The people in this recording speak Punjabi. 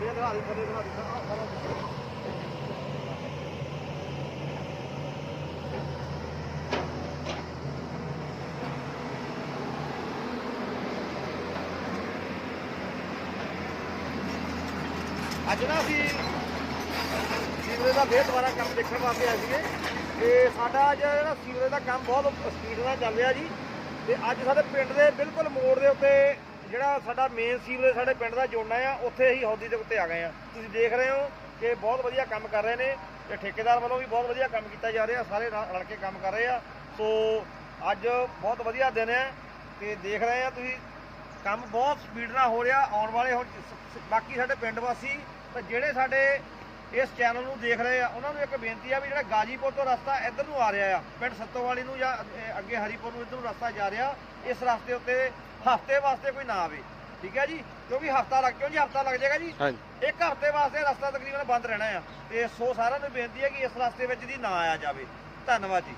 ਗੱਡੀਆਂ ਦਿਖਾ ਦੇ ਥੱਲੇ ਦਿਖਾ ਦੇ ਆਹ ਸਾਰਾ ਕੁਛ। ਅੱਜ ਨਾ ਅਸੀਂ ਸੀਵਰੇਜ ਦਾ ਫੇਰ ਦੁਬਾਰਾ ਕੰਮ ਦੇਖਣ ਵਾਸਤੇ ਆਏ ਸੀਗੇ ਤੇ ਸਾਡਾ ਅੱਜ ਜਿਹੜਾ ਸੀਵਰੇਜ ਦਾ ਕੰਮ ਬਹੁਤ ਸਪੀਡ ਨਾਲ ਚੱਲ ਰਿਹਾ ਜੀ ਤੇ ਅੱਜ ਸਾਡੇ ਪਿੰਡ ਦੇ ਬਿਲਕੁਲ ਜਿਹੜਾ ਸਾਡਾ ਮੇਨ ਸੀਵਰੇਜ ਸਾਡੇ ਪਿੰਡ ਦਾ ਜੋੜਨਾ ਆ, ਉੱਥੇ ਅਸੀਂ ਹੌਦੀ ਦੇ ਉੱਤੇ ਆ ਗਏ ਆ। ਤੁਸੀਂ ਦੇਖ ਰਹੇ ਹੋ ਕਿ ਬਹੁਤ ਵਧੀਆ ਕੰਮ ਕਰ ਰਹੇ ਨੇ ਤੇ ਠੇਕੇਦਾਰ ਵੱਲੋਂ ਵੀ ਬਹੁਤ ਵਧੀਆ ਕੰਮ ਕੀਤਾ ਜਾ ਰਿਹਾ, ਸਾਰੇ ਰਲ ਰਲ ਕੇ ਕੰਮ ਕਰ ਰਹੇ ਆ। ਸੋ ਅੱਜ ਬਹੁਤ ਵਧੀਆ ਦਿਨ ਹੈ ਤੇ ਦੇਖ ਰਹੇ ਆ ਤੁਸੀਂ, ਕੰਮ ਬਹੁਤ ਸਪੀਡ ਨਾਲ ਹੋ ਰਿਹਾ, ਆਉਣ ਵਾਲੇ ਹੁਣ ਬਾਕੀ ਸਾਡੇ ਪਿੰਡ ਵਾਸੀ, ਤੇ ਜਿਹੜੇ ਸਾਡੇ ਇਸ ਚੈਨਲ ਨੂੰ ਦੇਖ ਰਹੇ ਆ, ਉਹਨਾਂ ਨੂੰ ਇੱਕ ਬੇਨਤੀ ਆ ਵੀ ਜਿਹੜਾ ਗਾਜੀਪੁਰ ਤੋਂ ਰਸਤਾ ਇੱਧਰ ਨੂੰ ਆ ਰਿਹਾ ਆ, ਪਿੰਡ ਸੱਤੋਵਾਲੀ ਨੂੰ ਜਾਂ ਅੱਗੇ ਹਰੀਪੁਰ ਨੂੰ ਇੱਧਰ ਨੂੰ ਰਸਤਾ ਜਾ ਰਿਹਾ, ਇਸ ਰਸਤੇ ਉੱਤੇ ਹਫ਼ਤੇ ਵਾਸਤੇ ਕੋਈ ਨਾ ਆਵੇ ਠੀਕ ਹੈ ਜੀ? ਕਿਉਂਕਿ ਹਫ਼ਤਾ ਲੱਗ ਕਿਉਂ ਜੀ ਹਫ਼ਤਾ ਲੱਗ ਜਾਏਗਾ ਜੀ? ਹਾਂਜੀ। ਇੱਕ ਹਫ਼ਤੇ ਵਾਸਤੇ ਰਸਤਾ ਤਕਰੀਬਨ ਬੰਦ ਰਹਿਣਾ ਆ। ਤੇ ਸੋ ਸਾਰਿਆਂ ਨੂੰ ਬੇਨਤੀ ਹੈ ਕਿ ਇਸ ਰਸਤੇ ਵਿੱਚ ਦੀ ਨਾ ਆਇਆ ਜਾਵੇ। ਧੰਨਵਾਦ ਜੀ।